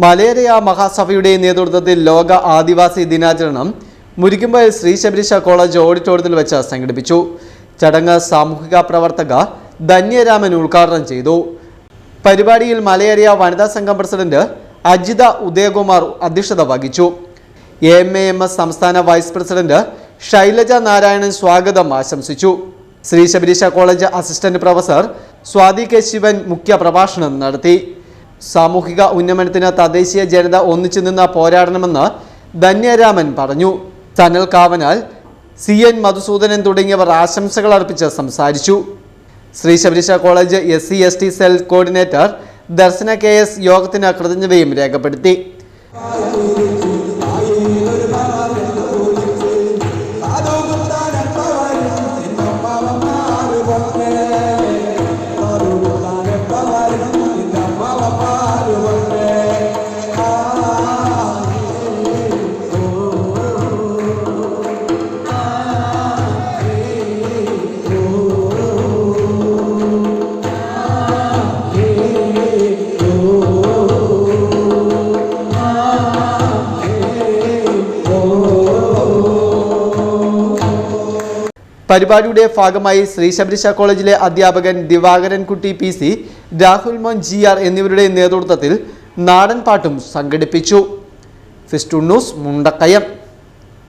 മലയരയ മഹാസഭയുടെ നേതൃത്വത്തിൽ ലോക ആദിവാസി ദിനാചരണം മുരിക്കുമ്പോൾ ശ്രീ ശബരീശ കോളേജ് ഓഡിറ്റോറിയത്തിൽ വെച്ച് സംഘടിപ്പിച്ചു. ചടങ്ങ് സാമൂഹിക പ്രവർത്തക ധന്യരാമൻ ഉദ്ഘാടനം ചെയ്തു. പരിപാടിയിൽ മലയേറിയ വനിതാ സംഘം പ്രസിഡന്റ് അജിത ഉദയകുമാർ അധ്യക്ഷത വഹിച്ചു. എ എം എ എസ് സംസ്ഥാന വൈസ് പ്രസിഡന്റ് ശൈലജ നാരായണൻ സ്വാഗതം ആശംസിച്ചു. Sree college assistant professor Swathi K Sivan മുഖ്യ പ്രഭാഷണം നടത്തി. സാമൂഹിക ഉന്നമനത്തിന് തദ്ദേശീയ ജനത ഒന്നിച്ചു നിന്ന് പോരാടണമെന്ന് ധന്യരാമൻ പറഞ്ഞു. തനൽ കാവനാൽ സി എൻ മധുസൂദനൻ തുടങ്ങിയവർ ആശംസകൾ അർപ്പിച്ച് സംസാരിച്ചു. Sree Shabareesha college S C S T cell coordinator Darshana K S യോഗത്തിന് കൃതജ്ഞതയും രേഖപ്പെടുത്തി. പരിപാടിയുടെ ഭാഗമായി ശ്രീ ശബരിശ കോളേജിലെ അധ്യാപകൻ ദിവാകരൻ കുട്ടി പി സി രാഹുൽ മോൻ ജി ആർ എന്നിവരുടെ നേതൃത്വത്തിൽ നാടൻ പാട്ടും സംഘടിപ്പിച്ചു. First news Mundakayam.